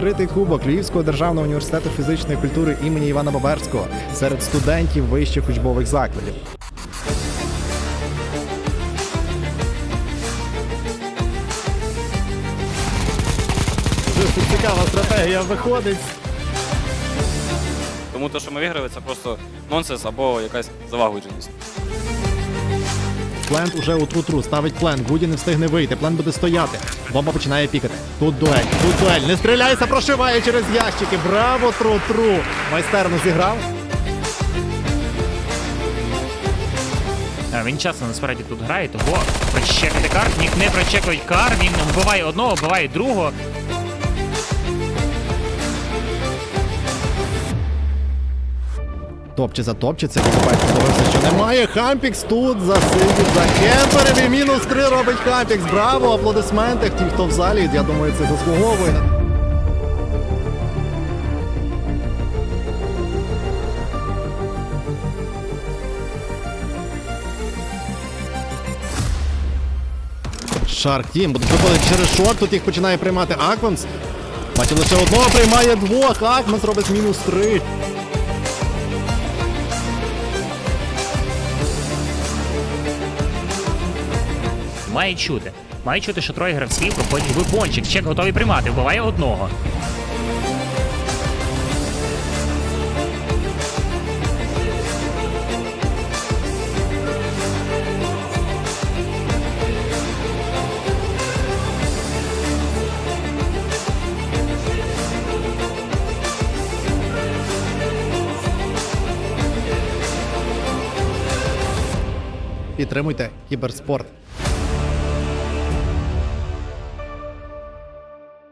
відкритий кубок Львівського державного університету фізичної культури імені Івана Баберського серед студентів вищих учбових закладів. Дуже цікава стратегія виходить. Тому те, що ми виграли, це просто нонсенс або якась завагудженість. Плент уже у тру-тру, ставить плен. Гуді не встигне вийти. Плен буде стояти. Бомба починає пікати. Тут дуель, тут дуель. Не стріляйся, прошиває через ящики. Браво, тру-тру. Майстерно зіграв. Він часто насправді тут грає, того прочекати карт, ніг не прочекують кар, він вбиває одного, вбиває другого. Топче топчеться, Вікупай подивився, що немає. Хампікс тут засидів за кемперів і мінус три робить Хампікс. Браво! Аплодисменти. Ті, хто в залі, я думаю, це заслуговує. Шарк Тім буде через шорт, тут їх починає приймати Акванс. Бачив лише одного приймає двох. Акванс робить мінус три. Має чути. Має чути, що троє гравців проходять вибончик. Чек готовий приймати, вбиває одного. Підтримуйте кіберспорт.